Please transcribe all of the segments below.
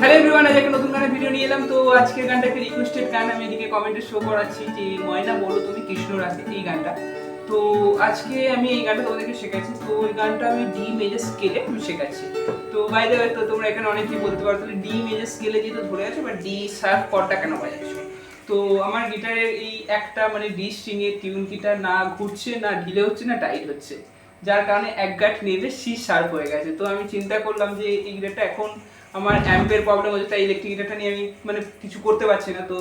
Hello everyone আজ একটা নতুন গানের ভিডিও নিয়ে এলাম। তো আজকের গানটা একটা রিকোয়েস্টেড গান। আমি এদিকে কমেন্টে শো করাচ্ছি যে ময়না, বলো তুমি কৃষ্ণ রাতে এই গানটা। তো আজকে আমি এই গানটা তোমাদেরকে শেখাচ্ছি। তো ওই গানটা আমি ডি মেজর স্কেলে আমি শেখাচ্ছি। তো বাই দ্য তো তোমরা এখানে অনেকেই বলতে পারো, তাহলে ডি মেজর স্কেলে যেহেতু ধরে আছো বা ডি শার্প কর্ডটা কেন বাজাচ্ছো? তো আমার গিটারের এই একটা মানে ডি স্ট্রিং এর টিউন গিটার না ঘুরছে, না ঢিলে হচ্ছে, না টাইট হচ্ছে? যার কারণে এক গাঁট নেবে সি শার্প হয়ে গেছে। তো আমি চিন্তা করলাম যে এই গিটারটা এখন আমার অ্যাম্পের প্রবলেম হচ্ছে, তাই ইলেকট্রিক গিটারটা নিয়ে আমি মানে কিছু করতে পারছি না। তো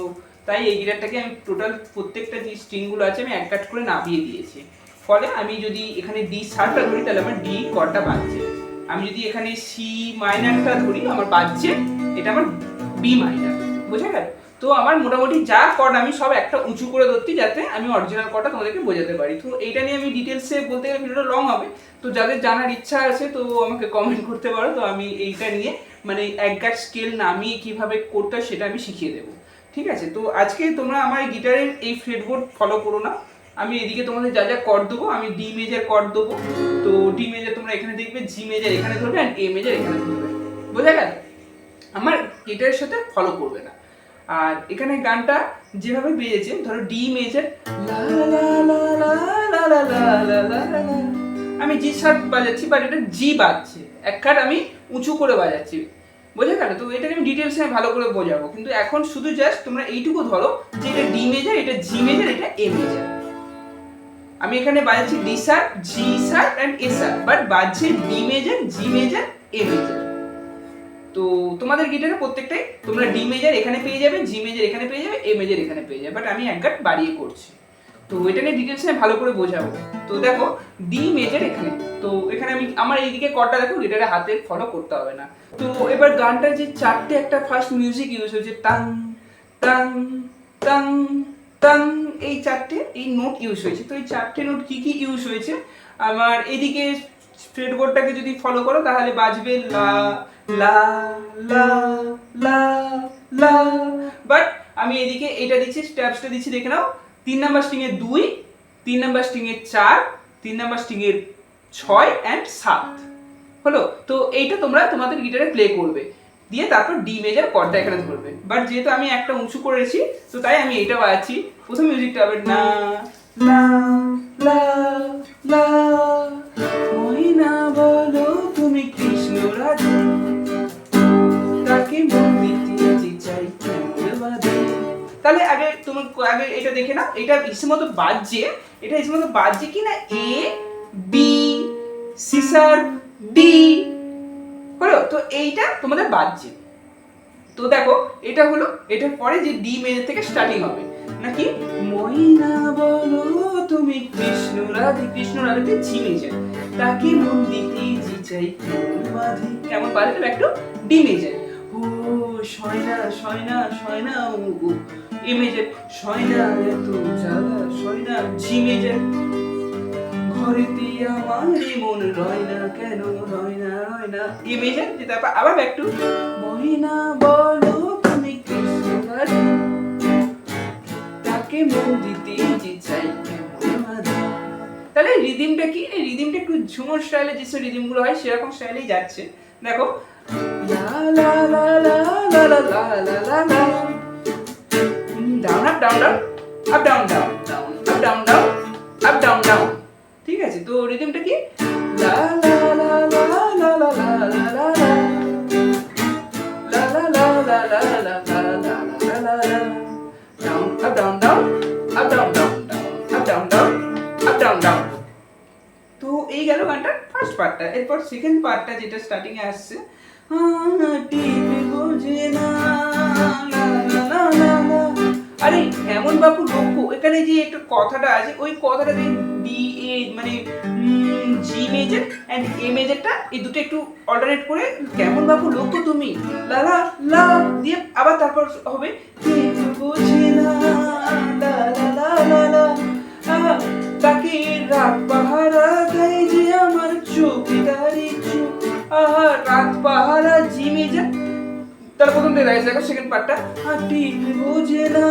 তাই এই গিটারটাকে আমি টোটাল প্রত্যেকটা যে স্ট্রিংগুলো আছে, আমি এক কাট করে নামিয়ে দিয়েছি। ফলে আমি যদি এখানে ডি শার্পটা ধরি, তাহলে আমার ডি কর্ডটা বাজছে। আমি যদি এখানে সি মাইনারটা ধরি, আমার বাজছে, এটা আমার বি মাইনার বোঝা গেল? তো আমার মোটামুটি যা কর্ড আমি সব একটা উঁচু করে ধরছি, যাতে আমি অরিজিনাল কর্ডটা তোমাদেরকে বোঝাতে পারি। তো এইটা নিয়ে আমি ডিটেলসে বলতে গেলে ভিডিওটা লং হবে। তো যাদের জানার ইচ্ছা আছে, তো আমাকে কমেন্ট করতে পারো। তো আমি এইটা নিয়ে মানে এক গাছ স্কেল নামিয়ে কীভাবে করতে হয় সেটা আমি শিখিয়ে দেবো ঠিক আছে তো আজকে তোমরা আমার গিটারের এই ফ্রেডবোর্ড ফলো করো না আমি এদিকে তোমাদের যা যা কর দেবো আমি ডি মেজার কর দেবো তো ডি মেজার তোমরা এখানে দেখবে জি মেজার এখানে ধরবে অ্যান্ড এ মেজার এখানে ধরবে বোঝা গেল আমার গিটারের সাথে ফলো করবে না আর এখানে গানটা যেভাবে বেজেছে ধরো ডি মেজার আমি জি শার্প বাজাচ্ছি বাট এটা জি বাজছে এক কাট আমি উঁচু করে বাজাচ্ছি। বোঝা গেল? তো এটাকে আমি ডিটেলসে আমি ভালো করে বোঝাবো। কিন্তু এখন শুধু জাস্ট তোমরা এইটুকু ধরো যে এটা ডি মেজার এটা জি মেজার এটা এ মেজার আমি এখানে বাজাচ্ছি D sharp G sharp and A sharp but বাজছে D major G major A major তো তোমাদের গিটারে প্রত্যেকটাই? তোমরা ডি মেজার এখানে পেয়ে যাবে জি মেজার এখানে পেয়ে যাবে এ মেজার এখানে পেয়ে যাবে বাট আমি এক বাড়িয়ে করছি। তো এটা নিয়ে ডিটেলসে ভালো করে বোঝাবো। তো দেখো ডি মেজার এখানে। তো এখানে আমি, আমার এইদিকে কর্ডটা দেখো গিটারে হাতে ফলো করতে হবে না। তো এবার গানটা যে চারটে একটা ফার্স্ট মিউজিক ইউজ হয়েছে টাং টাং টাং টাং এই চারটে, এই নোট ইউজ হয়েছে। তো এই চারটে নোট কি কি ইউজ হয়েছে? আমার এদিকে ফ্রেডবোর্ডটাকে যদি ফলো করো, তাহলে বাজবে লা লা লা লা লা বাট আমি এদিকে এটা দিচ্ছি স্ট্যাপসটা দিচ্ছি, দেখে নাও। তিন নাম্বার স্ট্রিং এর দুই, তিন নাম্বার স্ট্রিং এর চার, তিন নাম্বার স্ট্রিং এর ছয় অ্যান্ড সাত। হলো? তো এইটা তোমরা তোমাদের গিটারে প্লে করবে। দিয়ে তারপর ডি মেজার কর্ডটা এখানে ধরবে। বাট যেহেতু আমি একটা উঁচু করেছি, তো তাই আমি এইটা বাজাচ্ছি প্রথম মিউজিকটা হবে না লা লা লা আগে এটা দেখে নাও, এটা হিসেবে মতো বাজছে, এটা হিসেবে মতো বাজছে কি না এ বি সিসার ডি হলো? তো এইটা তোমাদের বাজছে। তো দেখো, এটা হলো, এটার পরে যে ডি মেজর থেকে স্টার্টিং হবে। নাকি? ময়না বলো তুমি কৃষ্ণ রাধে, কৃষ্ণ রাধেতে ঝি মেজর তাকে মন দিতে জি চাই কেমন তো একটু ডি মেজর ও, সয়না সয়না সয়না ও ও, সয়না এত জ্বালা সয়না ঝিমেজে ঘরেতে আমার মন রয় না কেন রয় না রয় না যে তারপর আবার ব্যাক টু মহিনা বলো তুমি কৃষ্ণ তাকে মন দিতে যে চাই তাহলে রিদিমটা কি এই রিদিমটা একটু ঝুমুর স্টাইলে যেসব রিদিমগুলো হয় সেরকম স্টাইলেই যাচ্ছে দেখো লা লা লা লা লা লা লা লা down up down down up down down down up down down up down down ঠিক আছে তো রিদিমটা কি লা লা লা লা লা লা লা লা লা লা la la la la la la Down, up, down, down, up, down, down, down, up, down, down, up, down, down. তো এই গেল গানটার ফার্স্ট পার্টটা এরপর সেকেন্ড পার্টটা যেটা স্টার্টিং এ আসছে টিপে বোঝে না লা লা লা লা লা। আরে এমন বাপু লক্ষ্য এখানে যে একটা কথাটা আছে, ওই কথাটা যে ডি এ মানে জি মেজর অ্যান্ড এ মেজরটা এই দুটো একটু অল্টারনেট করে, কেমন বাপু লক্ষ্য তুমি? লালা লা দিয়ে আবার তারপর হবে না, লা লা তাকে রাত পাহারা যে আমার চৌকিদারি চোখ আহা, রাত পাহারা মেজর তার প্রথম দিয়ে রাইজ দেখো সেকেন্ড পার্টটা হাঁটি বোঝে না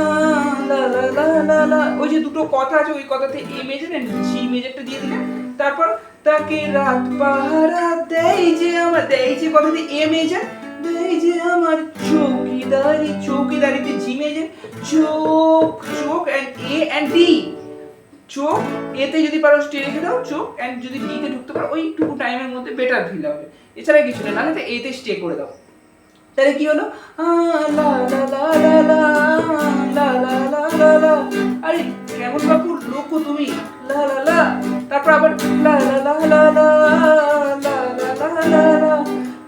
ওই যে দুটো কথা আছে, ওই কথাতে এ মেজর এন্ড জি মেজরটা দিয়ে দিলে, তারপর তাকে রাত পাহারা দেয় যে আমার দেয় যে কথাতে এ মেজর দেয় যে আমার চৌকিদারি, চৌকিদারিতে জি মেজর চোখ চোখ এন্ড এ এন্ড ডি চোখ এতে যদি পারো স্টে রেখে দাও, চোখ এন্ড যদি ডিতে ঢুকতে পারো, ওইটুকু টাইমের মধ্যে বেটার ফিল হবে। এছাড়া কিছু না, নাহলে এতে স্টে করে দাও। তাহলে কি হলো আরে কেমন লোকো তুমি লা লা লা তারপর আবার লা লা লা লা লা লা লা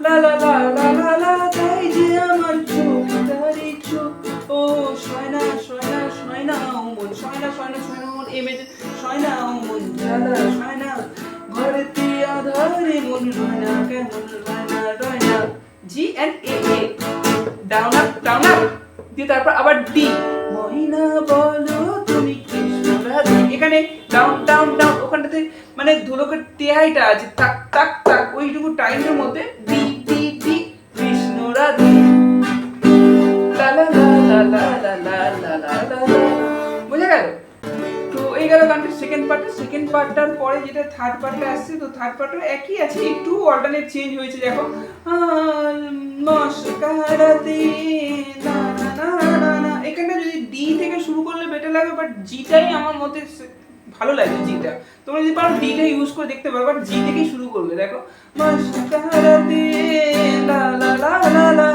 লা লা লা লা লা তাই ও মন মন ও মন জ্বালা সয়না ঘরেতে আধারে মন রয়না কেমন রয়না রয়না G and A A down up down up দিয়ে তারপর আবার ডি মহিনা বলো তুমি এখানে ডাউন ডাউন ডাউন ওখানটাতে মানে ধুলোকের তেহাইটা আছে তাক তাক তাক ওইটুকু টাইমের মধ্যে D D D Krishna Radhe লা লা লা লা লা লা লা লা। বোঝা গেল সেকেন্ড পার্টটা সেকেন্ড পার্টটার পরে যেটা থার্ড পার্টটা আসছে তো থার্ড পার্টটা একই আছে একটু অল্টারনেট চেঞ্জ হয়েছে দেখো নমস্কারাতে না না না না এখানটা যদি ডি থেকে শুরু করলে বেটার লাগে বাট জিটাই আমার মতে ভালো লাগে জিটা তোমরা যদি পারো ডিটা ইউজ করে দেখতে পারো বাট জি থেকেই শুরু করবে দেখো মস্কারাতে লা লা লা লা লা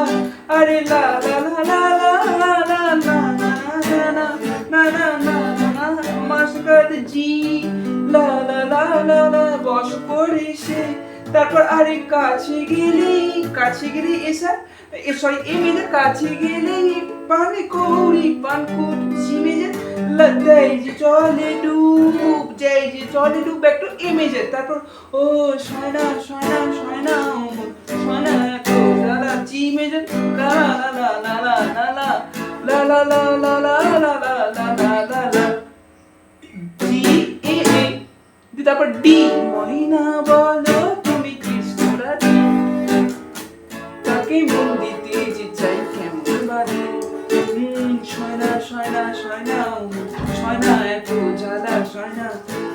আরে লা লা লা লা লা লা না না না মাসকাত জি লা লা লা লা লা বস করে সে তারপর আরে কাছে গেলে কাছে গেলে এসা সরি এ মেয়েদের কাছে গেলে পানে কৌড়ি পান জি মেজে লদাই যে চলে ডুব যাই যে চলে ডুব ব্যাক টু এ মেজর তারপর ও সয়না সয়না সয়না সয়না দাদা জি মেজর লা লা লা লা লা লা লা লা লা লা লা লা লা লা লা লা তারপর ডি মহিনা বলো তুমি কৃষ্ণ রাধে তাকে মন দিতে যে চাই কেমন হুম, সয়না সয়না সয়না সয়না এত জ্বালা সয়না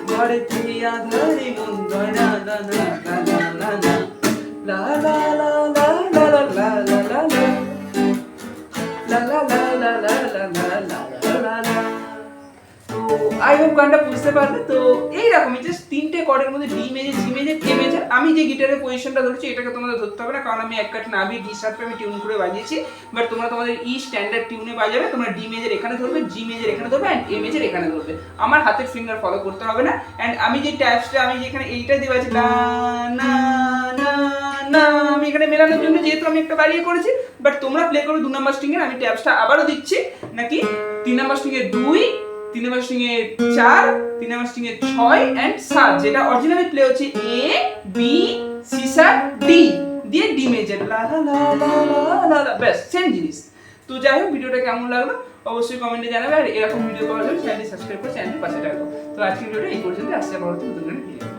ঘরে থেকে আধারে মন গয়না না না না না না না লা লা লা লা লা লা লা লা লা লা লা লা লা লা লা লা লা লা তো আই হোপ গানটা বুঝতে পারলে। তো এইরকমই জাস্ট তিনটে কর্ডের মধ্যে D major G major A major আমি যে গিটারের পজিশনটা ধরেছি, এটাকে তোমাদের ধরতে হবে না, কারণ আমি এক কাঠ নাভি ডি শার্পে আমি টিউন করে বাজিয়েছি। বাট তোমরা তোমাদের ই স্ট্যান্ডার্ড টিউনে বাজাবে, তোমরা ডি মেজর এখানে ধরবে জি মেজর এখানে ধরবে অ্যান্ড এ মেজর এখানে ধরবে। আমার হাতের ফিঙ্গার ফলো করতে হবে না। অ্যান্ড আমি যে ট্যাপসটা আমি যেখানে এইটা দিয়ে বাজি না না না, আমি এখানে মেলানোর জন্য যেহেতু আমি একটা বাড়িয়ে করেছি। বাট তোমরা প্লে করো দু নাম্বার স্ট্রিং এর আমি ট্যাপসটা আবারও দিচ্ছি। নাকি? তিন নাম্বার স্ট্রিং এর দুই তিন নাম্বার এ চার তিন নাম্বার এ ছয় এন্ড সাত, যেটা অরিজিনালি প্লে হচ্ছে A B C sir D দিয়ে ডি মেজার লা লা লা লা লা সেম জিনিস। তো যাই হোক, ভিডিওটা কেমন লাগল? অবশ্যই কমেন্টে জানাবে, আর এরকম ভিডিও পাওয়ার জন্য চ্যানেলটি সাবস্ক্রাইব করে চ্যানেলটি পাশে থাকব তো আজকের ভিডিওটা এই পর্যন্ত আসছে পরবর্তী নতুন ভিডিও